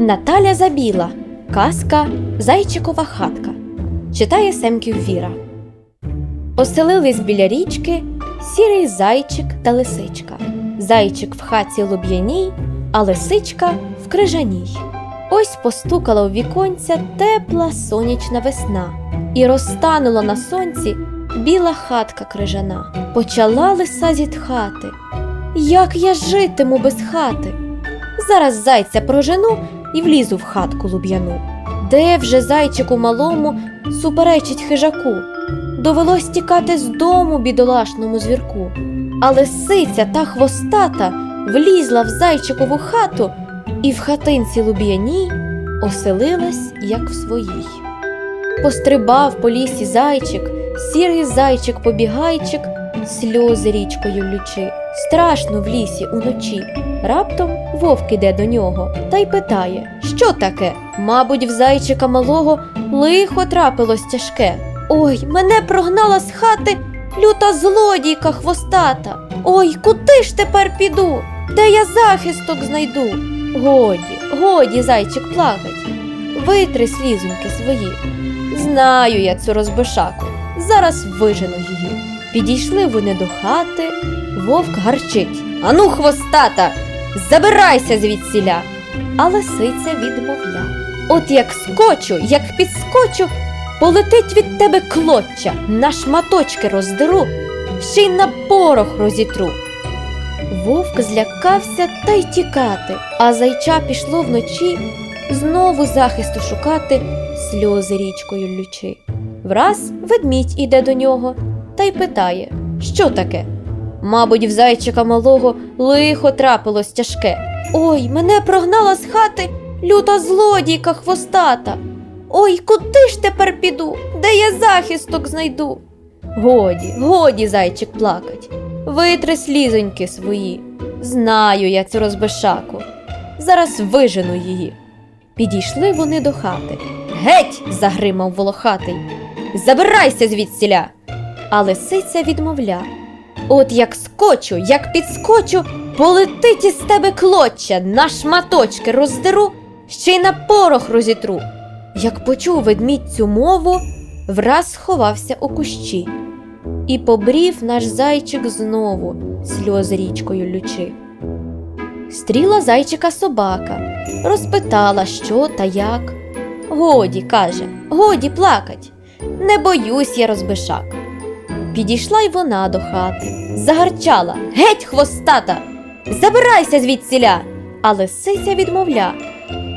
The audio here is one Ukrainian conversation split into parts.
Наталя Забіла. Казка Зайчикова хатка. Читає Семків Віра. Оселились біля річки сірий зайчик та лисичка. Зайчик в хаті луб'яній, а лисичка в крижаній. Ось постукала у віконця тепла сонячна весна, і розтанула на сонці біла хатка крижана. Почала лиса зітхати. Як я житиму без хати? Зараз зайця прожену і влізу в хатку луб'яну. Де вже зайчику малому суперечить хижаку? Довелось тікати з дому бідолашному звірку. А лисиця та хвостата влізла в зайчикову хату і в хатинці луб'яній оселилась, як в своїй. Пострибав по лісі зайчик, сірий зайчик побігайчик, сльози річкою лючи. Страшно в лісі уночі. Раптом вовк іде до нього та й питає, що таке? Мабуть, в зайчика малого лихо трапилось тяжке. Ой, мене прогнала з хати люта злодійка хвостата. Ой, куди ж тепер піду? Де я захисток знайду? Годі, годі, зайчик плакать. Витри слізоньки свої. Знаю я цю розбишаку, зараз вижену її. Підійшли вони до хати, вовк гарчить. Ану, хвостата, забирайся звідсіля. А лисиця відмовля. От як скочу, як підскочу, полетить від тебе клоча, на шматочки роздеру, ще й на порох розітру. Вовк злякався та й тікати, а зайча пішло вночі знову захисту шукати, сльози річкою лючи. Враз ведмідь іде до нього та й питає, що таке? Мабуть, в зайчика малого лихо трапилось тяжке. Ой, мене прогнала з хати люта злодійка хвостата. Ой, куди ж тепер піду? Де я захисток знайду? Годі, годі, зайчик плакать. Витри слізоньки свої. Знаю я цю розбишаку. Зараз вижену її. Підійшли вони до хати. Геть! загримав волохатий. Забирайся звідсіля. А лисиця відмовля. От як скочу, як підскочу, полетить із тебе клоча, на шматочки роздеру, ще й на порох розітру. Як почув ведмідь цю мову, враз сховався у кущі. І побрів наш зайчик знову, сльози річкою лючи. Стріла зайчика собака, розпитала, що та як. Годі, каже, годі плакать, не боюсь я розбишак. Підійшла й вона до хати, загарчала геть хвостата, забирайся звідсіля. А лисиця відмовля.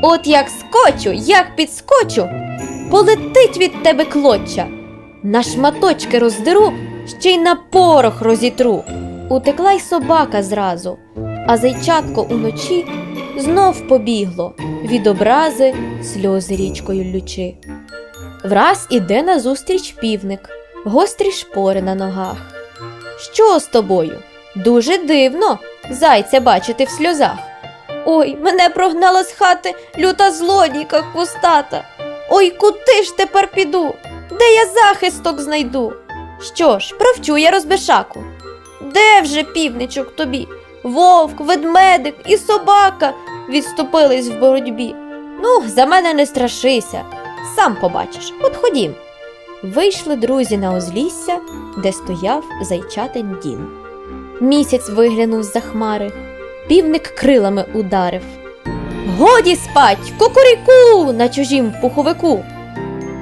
От як скочу, як підскочу, полетить від тебе клоча, на шматочки роздеру, ще й на порох розітру. Утекла й собака зразу, а зайчатко уночі знов побігло від образи сльози річкою лючи. Враз іде назустріч півник, гострі шпори на ногах. Що з тобою? Дуже дивно зайця бачити в сльозах. Ой, мене прогнала з хати люта злодійка хвостата. Ой, куди ж тепер піду? Де я захисток знайду? Що ж, провчу я розбишаку. Де вже півничок тобі? Вовк, ведмедик і собака відступились в боротьбі. Ну, за мене не страшися, сам побачиш, от ходім. Вийшли друзі на узлісся, де стояв зайчатин дім. Місяць виглянув з-за хмари, півник крилами ударив. Годі спать, кукуріку на чужім пуховику.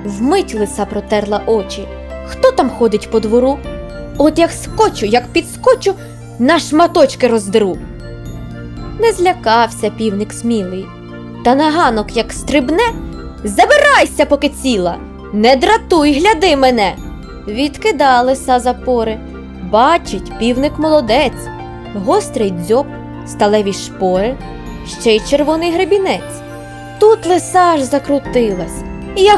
Вмить лиса протерла очі. Хто там ходить по двору? От як скочу, як підскочу, на шматочки роздеру. Не злякався півник смілий, та на ганок як стрибне, забирайся, поки ціла, не дратуй, гляди мене. Відкида лиса запори. Бачить, півник молодець, гострий дзьоб, сталеві шпори, ще й червоний гребінець. Тут лиса аж закрутилась. Я